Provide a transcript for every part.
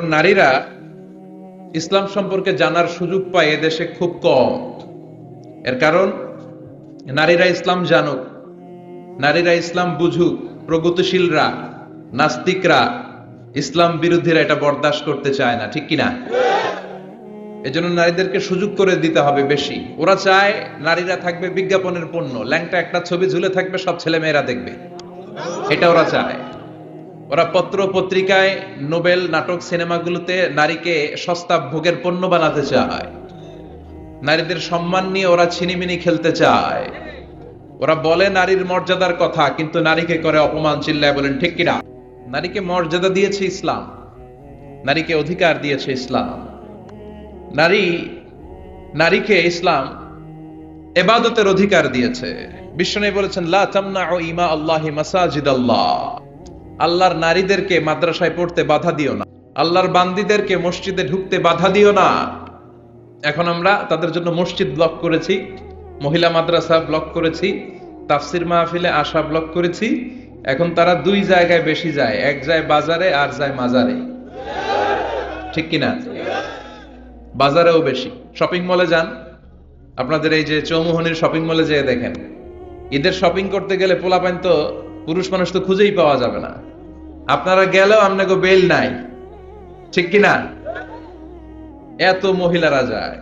নারীরা ইসলাম সম্পর্কে জানার সুযোগ পায় এদেশে খুব কম। এর কারণ, নারীরা ইসলাম জানুক, নারীরা ইসলাম বুঝুক, প্রগতিশীলরা, নাস্তিকরা ইসলাম বিরোধীরা এটা বরদাস্ত করতে চায় না, ঠিক কিনা? এজন্য নারীদেরকে সুযোগ করে দিতে হবে বেশি। ওরা চায় নারীরা থাকবে বিজ্ঞাপনের পণ্য, ল্যাংটা একটা ছবি ঝুলে থাকবে, সব ছেলে মেয়েরা দেখবে। এটা ওরা চায়। ওরা পত্র পত্রিকায় নোবেল, নাটক, সিনেমাগুলোতে নারীকে সস্তা ভোগের পণ্য বানাতে চায়। নারীদের সম্মান নিয়ে ওরা ছিনিমিনি খেলতে চায়। ওরা বলে নারীর মর্যাদার কথা, কিন্তু নারীকে করে অপমান, চিল্লায় বলেন, ঠিক কিনা? নারীকে মর্যাদা দিয়েছে ইসলাম। নারীকে অধিকার দিয়েছে ইসলাম। নারী, নারীকে ইসলাম এবাদতের অধিকার দিয়েছে। বিশ্বনবী বলেছেন, লা তামনাউ ইমা আল্লাহি মাসাজিদ আল্লাহ আল্লাহর নারীদেরকে মাদ্রাসায় পড়তে বাধা দিও না। আল্লাহর বান্দিদেরকে মসজিদে ঢুকতে বাধা দিও না। এখন আমরা তাদের জন্য মসজিদ ব্লক করেছি, মহিলা মাদ্রাসা ব্লক করেছি, তাফসির মাহফিলে আশা ব্লক করেছি। এখন তারা দুই জায়গায় বেশি যায়, এক যায় বাজারে আর যায় মাজারে। ঠিক কিনা? বাজারেও বেশি। শপিং মলে যান। আপনাদের এই যে চৌমোহনীর শপিং মলে যেয়ে দেখেন। ঈদের শপিং করতে গেলে পোলাপাইন তো পুরুষ মানুষ তো খুঁজেই পাওয়া যাবে না। আপনারা গেলেও আপনাকে বেল নাই। ঠিক কিনা? এত মহিলারা যায়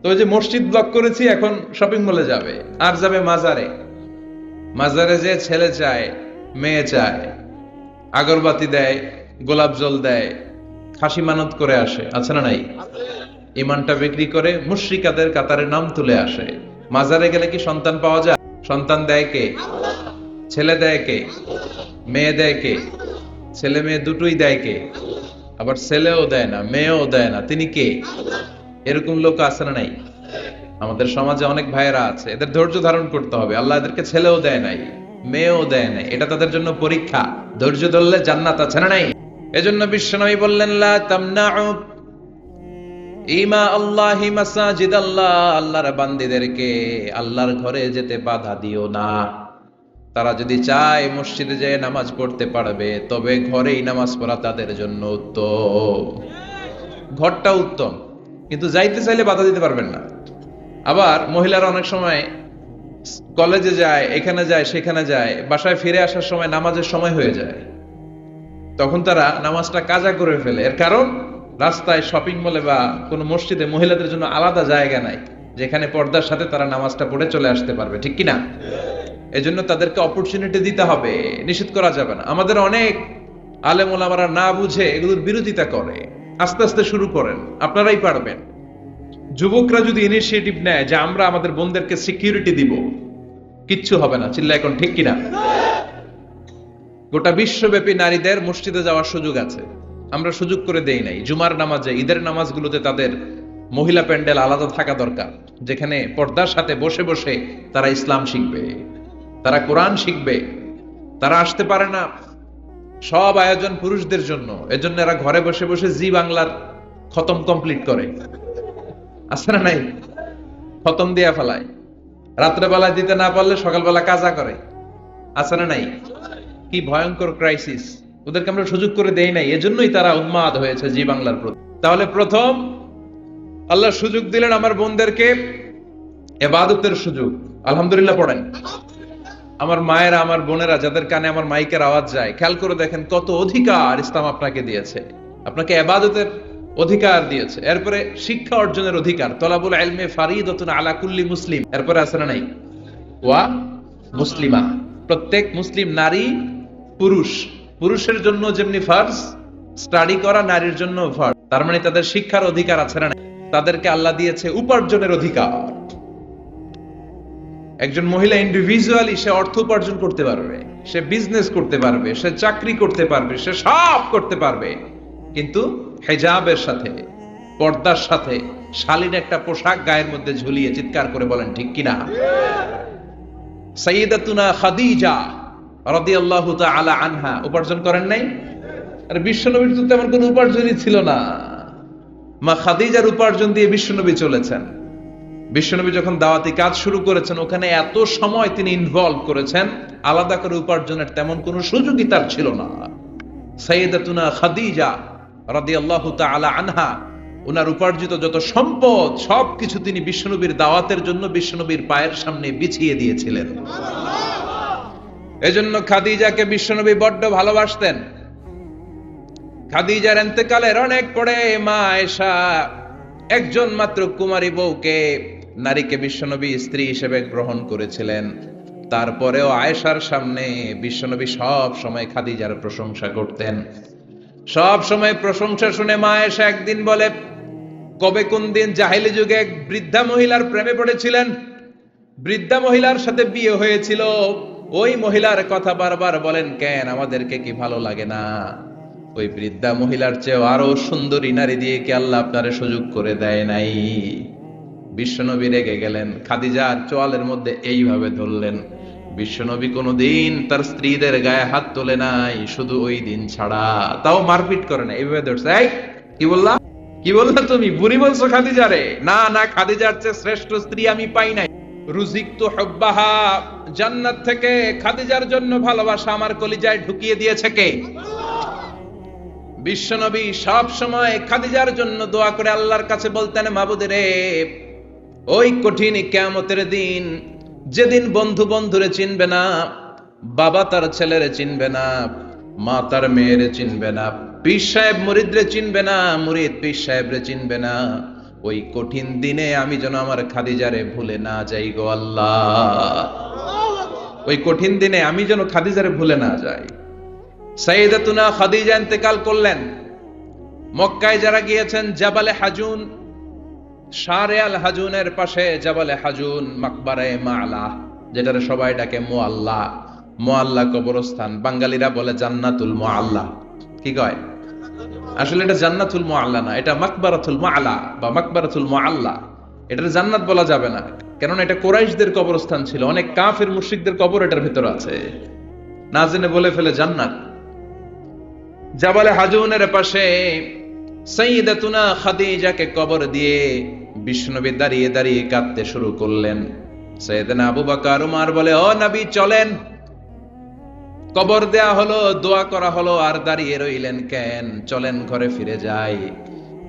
তো ওই যে মসজিদ ব্লক করেছি, এখন শপিং মলে যাবে। আর যাবে মাজারে। মাজারে যে ছেলে চায়, মেয়ে চায়, আগরবাতি দেয়, গোলাপ জল দেয় খাসি মানত করে আসে। আছে না নাই? ইমানটা বিক্রি করে মুশ্রিকাদের কাতারে নাম তুলে আসে। মাজারে গেলে কি সন্তান পাওয়া যায়? সন্তান দেয় কে? ছেলে দেয় কে? মেয়ে দেয় কে? ছেলে মেয়ে দুটোই দেয় কে? আবার ছেলেও দেয় না, মেয়েও দেয় না, তিনি কে? এরকম লোক আছে না নাই? আমাদের সমাজে অনেক ভাইয়েরা আছে, এদের ধৈর্য ধারণ করতে হবে। আল্লাহ এদেরকে ছেলেও দেয় নাই, মেয়েও দেয় নাই, এটা তাদের জন্য পরীক্ষা। ধৈর্য ধরলে জান্নাত আছে না নাই? এজন্য বিশ্বনবী বললেন, লা তামনাউ ইমা আল্লাহি মাসাজিদ আল্লাহ আল্লাহর বান্দিদেরকে আল্লাহর ঘরে যেতে বাধা দিও না। তারা যদি চায় মসজিদে যেয়ে নামাজ পড়তে পারবে, তবে ঘরেই নামাজ পড়া তাদের জন্য উত্তম। ঘরটা উত্তম, কিন্তু যাইতে চাইলে বাধা দিতে পারবেন না। আবার মহিলারা অনেক সময় কলেজে যায়, এখানে যায়, সেখানে যায়, বাসায় ফিরে আসার সময় নামাজের সময় হয়ে যায়। তখন তারা নামাজটা কাজা করে ফেলে। এর কারণ, রাস্তায় শপিং মলে বা কোনো মসজিদে মহিলাদের জন্য আলাদা জায়গা নাই, যেখানে পর্দার সাথে তারা নামাজটা পড়ে চলে আসতে পারবে, ঠিক কিনা? এজন্য তাদেরকে অপরচুনিটি দিতে হবে। নিষেধ করা যাবে না। আমাদের অনেক আলেম ওলামারা না বুঝে এগুলোর বিরোধিতা করে। আস্তে আস্তে শুরু করেন। আপনারাই পারবেন। যুবকরা যদি ইনিশিয়েটিভ নেয় যে আমরা আমাদের বোনদেরকে সিকিউরিটি দিব, কিচ্ছু হবে না। চিল্লা এখন ঠিক কিনা? গোটা বিশ্বব্যাপী নারীদের মসজিদে যাওয়ার সুযোগ আছে। আমরা সুযোগ করে দেই নাই। জুমার নামাজে, ঈদের নামাজগুলোতে তাদের মহিলা প্যান্ডেল আলাদা থাকা দরকার। যেখানে পর্দার সাথে বসে বসে তারা ইসলাম শিখবে। তারা কোরআন শিখবে, তারা আসতে পারে না। সব আয়োজন পুরুষদের জন্য। এজন্য এরা ঘরে বসে বসে জি বাংলার খতম কমপ্লিট করে। আছে না নাই? খতম দিয়া ফেলায়। রাত্রেবেলায় দিতে না পারলে সকালবেলা কাজা করে। আছে না নাই? কি ভয়ঙ্কর ক্রাইসিস ওদেরকে আমরা সুযোগ করে দেই নাই। এজন্যই তারা উন্মাদ হয়েছে জি বাংলার প্রতি। তাহলে প্রথম, আল্লাহ সুযোগ দিলেন আমার বোনদেরকে এবাদতের সুযোগ। আলহামদুলিল্লাহ পড়েন। আমার মায়েরা, আমার বোনেরা যাদের কানে আমার মাইকের আওয়াজ যায়, খেয়াল করে দেখেন কত অধিকার ইসলাম আপনাকে দিয়েছে। আপনাকে এবাদতের অধিকার দিয়েছে। এরপরে শিক্ষা অর্জনের অধিকার। তলাবুল এলমে ফারিদতুন আলা কুল্লি মুসলিম। এরপরে আছে না নাই? ওয়া মুসলিমা। প্রত্যেক মুসলিম নারী পুরুষ। পুরুষের জন্য যেমনি ফার্স স্টাডি করা নারীর জন্য ফার্স তার মানে তাদের শিক্ষার অধিকার আছে না? তাদেরকে আল্লাহ দিয়েছে উপার্জনের অধিকার। একজন মহিলা ইন্ডিভিজুয়ালি সে অর্থ উপার্জন করতে পারবে, সে বিজনেস করতে পারবে, সে চাকরি করতে পারবে, সে সব করতে পারবে। কিন্তু হেজাবের সাথে, পর্দার সাথে, শালীন একটা পোশাক গায়ের মধ্যে ঝুলিয়ে চিৎকার করে বলেন, ঠিক কিনা সাইয়েদাতুনা খাদিজা রাদিয়াল্লাহু তাআলা আনহা, উপার্জন করেন নাই? আর, বিশ্বনবীর তো তেমন কোনো উপার্জনই ছিল না। মা খাদিজার উপার্জন দিয়ে বিশ্বনবী চলেছেন। বিশ্বনবী যখন দাওয়াতি কাজ শুরু করেছেন, ওখানে এত সময় তিনি ইনভলভ করেছেন, আলাদা করে উপার্জনের তেমন কোনো সুযোগই তার ছিল না। সাইয়েদাতুনা খাদিজা রাদিয়াল্লাহু তাআলা আনহা, ওনার উপার্জিত যত সম্পদ, সবকিছু তিনি বিশ্বনবীর দাওয়াতের জন্য বিশ্বনবীর পায়ের সামনে বিছিয়ে দিয়েছিলেন। এজন্য খাদিজাকে বিশ্বনবী বড্ড ভালোবাসতেন। খাদিজার এন্তেকালের অনেক পরে মা আয়েশা একজন মাত্র কুমারী বউকে নারীকে বিশ্বনবী স্ত্রী হিসেবে গ্রহণ করেছিলেন। তারপরেও আয়েশার সামনে বিশ্বনবী সব সময় খাদিজার প্রশংসা করতেন। সব সময় প্রশংসা শুনে মা আয়েশা একদিন বলে, কবে কোন দিন জাহিলি যুগে এক বৃদ্ধা মহিলার প্রেমে পড়েছিলেন? বৃদ্ধা মহিলার সাথে বিয়ে হয়েছিল। ওই মহিলার কথা বারবার বলেন, কেন? আমাদেরকে কি ভালো লাগে না? ওই বৃদ্ধা মহিলার চেয়েও আরও সুন্দরী নারী দিয়ে কি আল্লাহ আপনারে সুযোগ করে দেয় নাই? বিশ্বনবী রেগে গেলেন। খাদিজার চোয়ালের মধ্যে এইভাবে ধরলেন। বিশ্বনবী কোনোদিন তার স্ত্রীদের গায়ে হাত তোলে নাই, শুধু ওই দিন ছাড়া। তাও মারপিট করে না এইভাবে ধরছে। কি বললা? কি বললা তুমি? বুড়ি বলছো খাদিজারে? না না, খাদিজার চেয়ে শ্রেষ্ঠ স্ত্রী আমি পাই নাই। রুজিক তো হব্বাহা, জান্নাত থেকে খাদিজার জন্য ভালোবাসা আমার কলিজায় ঢুকিয়ে দিয়েছে কে? বিশ্বনবী সব সময় খাদিজার জন্য দোয়া করে আল্লাহর কাছে বলতেন মাবুদের ওই কঠিন কেয়ামতের দিন যেদিন বন্ধু বন্ধুরে চিনবে না, বাবা তার ছেলেরে চিনবে না, মা তার মেয়েরে চিনবে না, পীর সাহেব মুরিদরে চিনবে না, মুরিদ পীর সাহেবরে চিনবে না, ওই কঠিন দিনে আমি যেন আমার খাদিজারে ভুলে না যাই গো আল্লাহ। ওই কঠিন দিনে আমি যেন খাদিজারে ভুলে না যাই। সাইদাতুনা খাদিজা ইন্তেকাল করলেন। মক্কায় যারা গিয়েছেন, জাবালে হাজুন, সারে আল হাজুনের পাশে জাবালে হাজুন মাকবারে মালা, যেটারে সবাই ডাকে মোয়াল্লা মোয়াল্লা কবরস্থান। বাঙালিরা বলে জান্নাতুল মোয়াল্লা কি কয়? আসলে এটা জান্নাতুল মোয়াল্লা না, এটা মাকবারাতুল মালা বা মাকবারাতুল মোয়াল্লা এটার জান্নাত বলা যাবে না, কেননা এটা কোরাইশদের কবরস্থান ছিল, অনেক কাফের মুশরিকদের কবর এটার ভিতর আছে। না জেনে বলে ফেলে জান্নাত। জাবালে হাজুনের পাশে সঈদাতুনা খাদিজাকে কবর দিয়ে বিষ্ণুনবী দাঁড়িয়ে দাঁড়িয়ে কাঁদতে শুরু করলেন। সৈয়দনা আবু বকর উমার বলে, ও নবী, চলেন। কবর দেয়া হলো, দোয়া করা হলো, আর দাঁড়িয়ে রইলেন কেন? চলেন, ঘরে ফিরে যাই।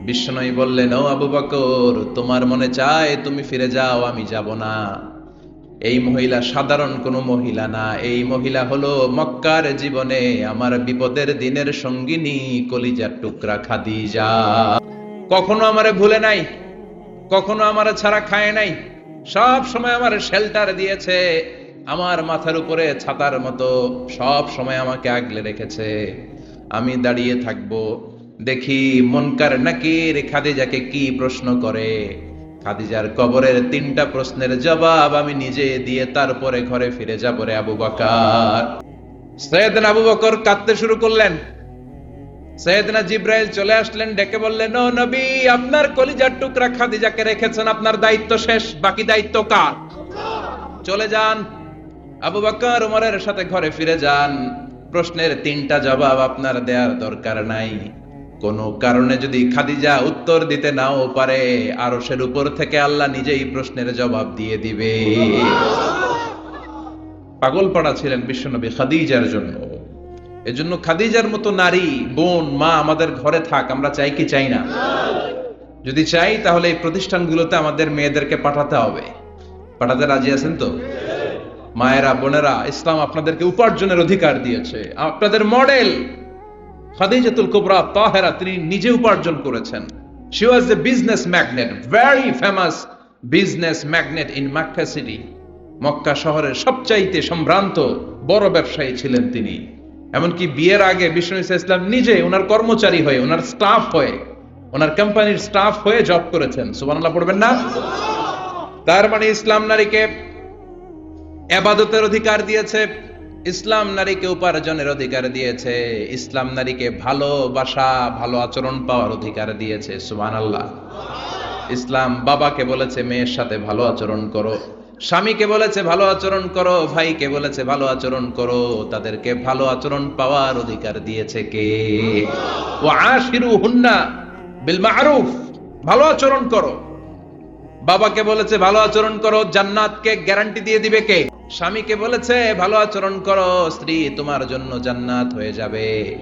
বিষ্ণুই বললেন, ও আবু বকর, তোমার মনে চায় তুমি ফিরে যাও, আমি যাব না। এই মহিলা সাধারণ কোনো মহিলা না। এই মহিলা হলো মক্কার জীবনে আমার বিপদের দিনের সঙ্গিনী কলিজার টুকরা খাদিজা। কখনো আমারে ভুলে নাই, কখনো আমার ছাড়া খায় নাই। সব সময় আমার শেল্টার দিয়েছে, আমার মাথার উপরে ছাতার মতো সব সময় আমাকে আগলে রেখেছে। আমি দাঁড়িয়ে থাকব, দেখি মনকার নাকির খাদিজাকে কি প্রশ্ন করে। খাদিজার কবরের তিনটা প্রশ্নের জবাব আমি নিজে দিয়ে তারপরে ঘরে ফিরে যাব রে আবু বকার। সৈয়দনা আবু বকর কাঁদতে শুরু করলেন। জিব্রাইল চলে আসলেন, ডেকে বললেন, ও নবী, আপনার কলিজার টুকরা খাদিজাকে রেখেছেন, আপনার দায়িত্ব শেষ, বাকি দায়িত্ব কার? চলে যান। আবু বকর উমরের সাথে ঘরে ফিরে যান। প্রশ্নের তিনটা জবাব আপনার দেওয়ার দরকার নাই। কোন কারণে যদি খাদিজা উত্তর দিতে নাও পারে, আরশের উপর থেকে আল্লাহ নিজেই প্রশ্নের জবাব দিয়ে দিবে। পাগল পাড়া ছিলেন বিশ্বনবী খাদিজার জন্য। এজন্য খাদিজার মতো নারী, বোন, মা আমাদের ঘরে থাক, আমরা চাই কি চাই না। যদি চাই, তাহলে এই প্রতিষ্ঠানগুলোতে আমাদের মেয়েদেরকে পাঠাতে হবে। পাঠাতে রাজি আছেন তো? মায়েরা, বোনেরা, ইসলাম আপনাদেরকে উপার্জনের অধিকার দিয়েছে। আপনাদের মডেল খাদিজাতুল কুবরা তাহেরা তিনি নিজে উপার্জন করেছেন। She was a business magnate very famous business magnate in Mecca city Mecca শহরের সবচাইতে সম্ভ্রান্ত বড় ব্যবসায়ী ছিলেন তিনি। এমনকি বিয়ের আগে বিষ্ণু ইসা ইসলাম নিজে ওনার কর্মচারী হয়ে, ওনার স্টাফ হয়ে, ওনার কোম্পানির স্টাফ হয়ে জব করেছেন। সুবহানাল্লাহ, পড়বেন না? তার মানে ইসলাম নারীকে এবাদতের অধিকার দিয়েছে। ইসলাম নারীকে উপার্জনের অধিকার দিয়েছে। ইসলাম নারীকে ভালোবাসা ভালো আচরণ পাওয়ার অধিকার দিয়েছে। সুবান আল্লাহ ইসলাম বাবাকে বলেছে, মেয়ের সাথে ভালো আচরণ করো। স্বামীকে বলেছে, ভালো আচরণ করো। ভাইকে বলেছে, ভালো আচরণ করো। তাদেরকে ভালো আচরণ পাওয়ার অধিকার দিয়েছে কে? ও আশিরু হুন্না বিল ভালো আচরণ করো। বাবাকে বলেছে, ভালো আচরণ করো। জান্নাতকে গ্যারান্টি দিয়ে দিবে কে? স্বামীকে বলেছে, ভালো আচরণ করো, স্ত্রী তোমার জন্য জান্নাত হয়ে যাবে।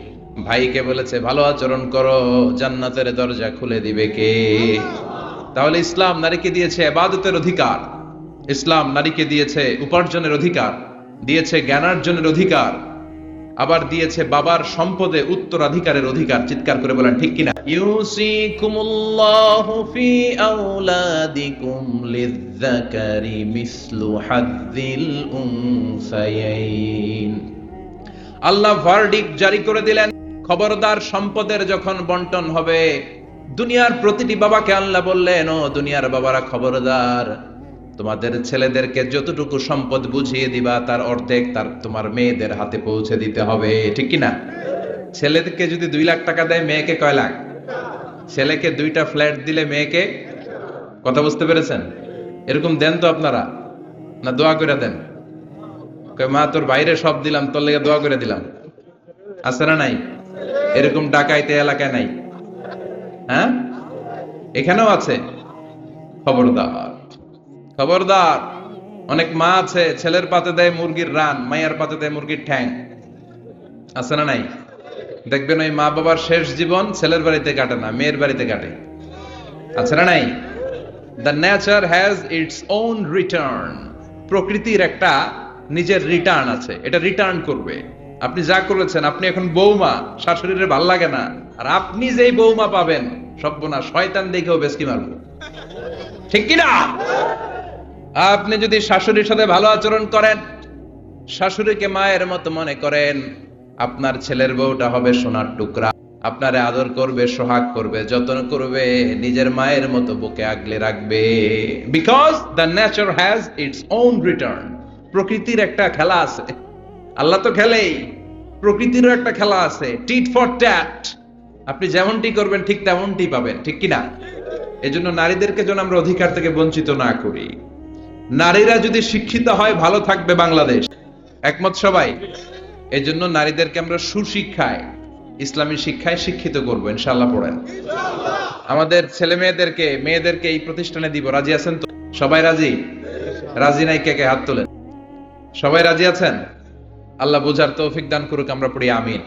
ভাইকে বলেছে, ভালো আচরণ করো, জান্নাতের দরজা খুলে দিবে কে? তাহলে ইসলাম নারীকে দিয়েছে আবাদতের অধিকার। ইসলাম নারীকে দিয়েছে উপার্জনের অধিকার, দিয়েছে জ্ঞানার্জনের অধিকার। আবার দিয়েছে বাবার সম্পদে উত্তরাধিকারের অধিকার। চিৎকার করে বলেন ঠিক কিনা? ইউসিকুমুল্লাহু ফি আওলাদিকুম লিযযাকারি মিসলু হাযযিল উনসায়াইন। আল্লাহ ভার্ডিক জারি করে দিলেন খবরদার সম্পদের যখন বন্টন হবে দুনিয়ার প্রতিটি বাবাকে আল্লাহ বললেন ও দুনিয়ার বাবারা খবরদার তোমাদের ছেলেদেরকে যতটুকু সম্পদ বুঝিয়ে দিবা, তার অর্ধেক তার তোমার মেয়েদের হাতে পৌঁছে দিতে হবে। ঠিক কি না ছেলেদেরকে যদি দুই লাখ টাকা দেয়, মেয়েকে কয় লাখ? ছেলেকে দুইটা ফ্ল্যাট দিলে মেয়েকে কথা বুঝতে পেরেছেন? এরকম দেন তো আপনারা, না দোয়া করে দেন? মা, তোর বাইরে সব দিলাম, তোর লেগে দোয়া করে দিলাম। আছে না নাই? এরকম ডাকাইতে এলাকায় নাই। হ্যাঁ? এখানেও আছে। খবরদার। খবরদার, অনেক মা আছে, ছেলের পাতে দেয় মুরগির রান, মায়ের পাতে দেয় মুরগির ঠ্যাং। আছে না নাই? দেখবেন ওই মা বাবার শেষ জীবন ছেলের বাড়িতে কাটে না, মেয়ের বাড়িতে কাটে। আছে না নাই? The nature has its own return প্রকৃতির একটা নিজের রিটার্ন আছে, এটা রিটার্ন করবে। আপনি যা করেছেন, আপনি এখন বৌমা, শাশুড়ির ভালো লাগে না। আর আপনি যেই বৌমা পাবেন সব্যনা শয়তান দেখেও বেশকি মারবো। ঠিক কিনা? আপনি যদি শাশুড়ির সাথে ভালো আচরণ করেন, শাশুড়িকে মায়ের মতো মনে করেন, আপনার ছেলের বউটা হবে সোনার টুকরা। আপনারে আদর করবে, সোহাগ করবে, যত্ন করবে, নিজের মায়ের মতো বুকে আগলে রাখবে। Because the nature has its own return প্রকৃতির একটা খেলা আছে। আল্লাহ তো খেলেই। প্রকৃতিরও একটা খেলা আছে। টিট ফর ট্যাট আপনি যেমনটি করবেন, ঠিক তেমনটি পাবেন, ঠিক কিনা? এজন্য নারীদেরকে যেন আমরা অধিকার থেকে বঞ্চিত না করি। নারীরা যদি শিক্ষিত হয়, ভালো থাকবে বাংলাদেশ। একমত সবাই? এজন্য নারীদেরকে আমরা সুশিক্ষায়, ইসলামী শিক্ষায় শিক্ষিত করব ইনশাল্লাহ পড়েন। আমাদের ছেলে মেয়েদেরকে মেয়েদেরকে এই প্রতিষ্ঠানে দিব। রাজি আছেন তো? সবাই রাজি? রাজি নাই, কে কে হাত তোলেন? সবাই রাজি আছেন? আল্লাহ বুঝার তৌফিক দান করুক, আমরা পড়ি, আমিন।